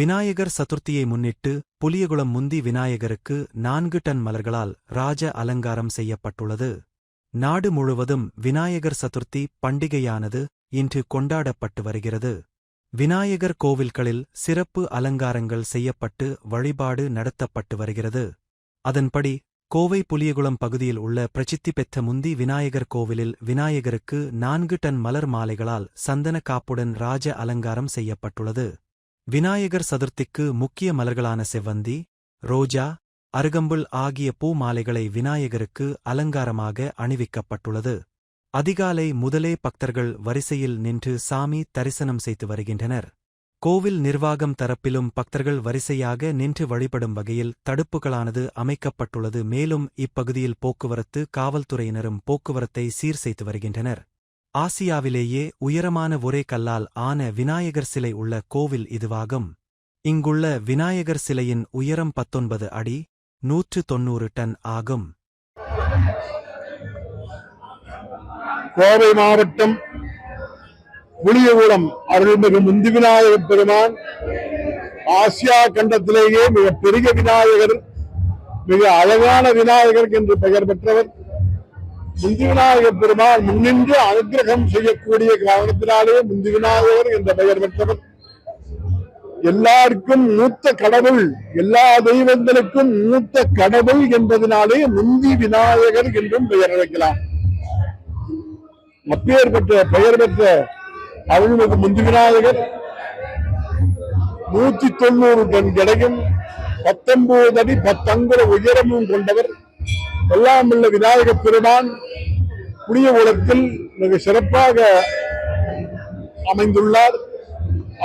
விநாயகர் சதுர்த்தியை முன்னிட்டு புலியகுளம் முந்தி விநாயகருக்கு நான்கு டன் மலர்களால் ராஜ அலங்காரம் செய்யப்பட்டுள்ளது. நாடு முழுவதும் விநாயகர் சதுர்த்தி பண்டிகையானது இன்று கொண்டாடப்பட்டு வருகிறது. விநாயகர் கோவில்களில் சிறப்பு அலங்காரங்கள் செய்யப்பட்டு வழிபாடு நடத்தப்பட்டு வருகிறது. அதன்படி கோவை புலியகுளம் பகுதியில் உள்ள பிரசித்தி பெற்ற முந்தி விநாயகர் கோவிலில் விநாயகருக்கு நான்கு டன் மலர் மாலைகளால் சந்தன காப்புடன் ராஜ அலங்காரம் செய்யப்பட்டுள்ளது. விநாயகர் சதுர்த்திக்கு முக்கிய மலர்களான செவ்வந்தி ரோஜா அருகம்புல் ஆகிய பூ மாலைகளை விநாயகருக்கு அலங்காரமாக அணிவிக்கப்பட்டுள்ளது. அதிகாலை முதலே பக்தர்கள் வரிசையில் நின்று சாமி தரிசனம் செய்து வருகின்றனர். கோவில் நிர்வாகம் தரப்பிலும் பக்தர்கள் வரிசையாக நின்று வழிபடும் வகையில் தடுப்புகளானது அமைக்கப்பட்டுள்ளது. மேலும் இப்பகுதியில் போக்குவரத்து காவல்துறையினரும் போக்குவரத்தை சீர் செய்து வருகின்றனர். ஆசியாவிலேயே உயரமான ஒரே கல்லால் ஆன விநாயகர் சிலை உள்ள கோவில் இதுவாகும். இங்குள்ள விநாயகர் சிலையின் உயரம் பத்தொன்பது அடி நூற்று தொன்னூறு டன் ஆகும். கோவை மாவட்டம் புளியகுளம் அருள்மிகு முந்தி விநாயகர் பெருமான். ஆசியா கண்டத்திலேயே மிக பெரிய விநாயகர் மிக அழகான விநாயகர் என்று பெயர் பெற்றவர் முந்தி விநாயகர் பெருமாள் முன்னின்று அனுகிரகம் செய்யக்கூடிய காரணத்தினாலே முந்தி விநாயகர் என்ற பெயர் பெற்றவர். எல்லாருக்கும் மூத்த கடவுள் எல்லா தெய்வங்களுக்கும் மூத்த கடவுள் என்பதனாலே முந்தி விநாயகர் என்றும் பெயர் அழைக்கலாம். அப்பேர் பெற்ற பெயர் பெற்ற அருள்மிகு முந்தி விநாயகர் நூத்தி தொண்ணூறு டன் எடையும் பத்தொன்பது அடி பத்தங்குல உயரமும் கொண்டவர். எல்லாம் உள்ள விநாயகர் பெருமான் புனிய உலகத்தில் மிக சிறப்பாக அமைந்துள்ளார்.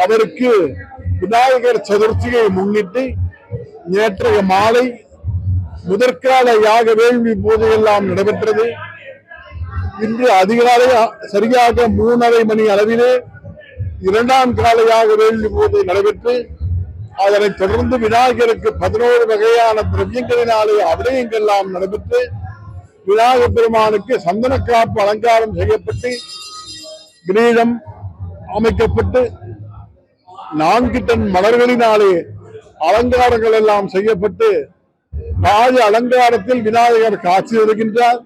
அவருக்கு விநாயகர் சதுர்த்தியை முன்னிட்டு நேற்றைய மாலை முதற்கால யாக வேள்வி பூஜையெல்லாம் நடைபெற்றது. இன்று அதிகாலை சரியாக மூணரை மணி அளவிலே இரண்டாம் காலையாக வேள்வி பூஜை நடைபெற்று அதனை தொடர்ந்து விநாயகருக்கு பதினோரு வகையான திரவியங்களினாலே அபிநயங்கள்லாம் நடைபெற்று விநாயகர் பெருமானுக்கு சந்தன காப்பு அலங்காரம் செய்யப்பட்டு கிரீடம் அமைக்கப்பட்டு நான்கு டன் மலர்களினாலே அலங்காரங்கள் எல்லாம் செய்யப்பட்டு ராஜ அலங்காரத்தில் விநாயகர் காட்சி வருகின்றார்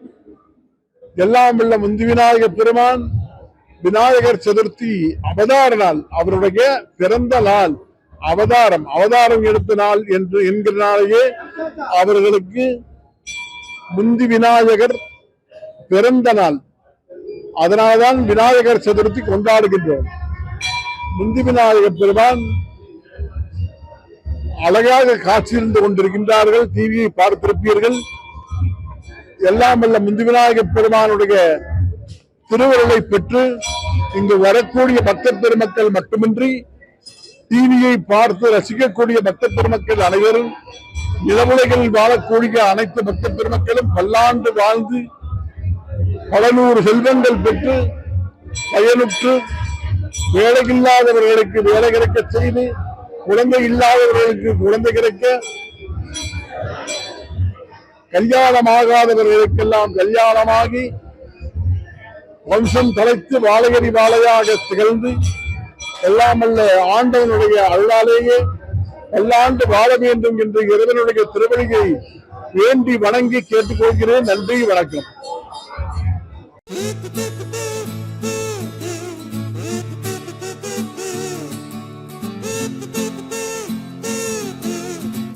எல்லாம் உள்ள முந்தி விநாயகர் பெருமான் விநாயகர் சதுர்த்தி அவதார நாள் அவருடைய பிறந்த நாள். அவதாரம் அவதாரம் எடுத்த நாள் என்று என்கிறனாலேயே அவர்களுக்கு முந்தி விநாயகர் பிறந்த நாள். அதனால்தான் விநாயகர் சதுர்த்தி கொண்டாடுகின்றோம். முந்தி விநாயகர் பெருமான் அழகாக காட்சியிருந்து கொண்டிருக்கின்றார்கள் டிவியை பார்த்திருப்பீர்கள். எல்லாம் வல்ல முந்தி விநாயகர் பெருமானுடைய திருவருளை பெற்று இங்கு வரக்கூடிய பக்த பெருமக்கள் மட்டுமின்றி டிவியை பார்த்து ரசிக்கக்கூடிய பக்த பெருமக்கள் அனைவரும் நிலவுலகில் வாழக்கூடிய அனைத்து பக்த பெருமக்களும் பல்லாண்டு வாழ்ந்து பல நூறு செல்வங்கள் பெற்று பயனுற்று வேலையில்லாதவர்களுக்கு வேலை கிடைக்க செய்து குழந்தை இல்லாதவர்களுக்கு குழந்தை கிடைக்க கல்யாணமாகாதவர்களுக்கெல்லாம் கல்யாணமாகி வம்சம் தலைத்து வாழையடி வாழையாக திகழ்ந்து எல்லாம் அல்ல ஆண்டவனுடைய அருளாலேயே எல்லாண்டு வாழ வேண்டும் என்று இறைவனுடைய திருவழியை வேண்டி வணங்கி கேட்டுக்கொள்கிறேன். நன்றி வணக்கம்.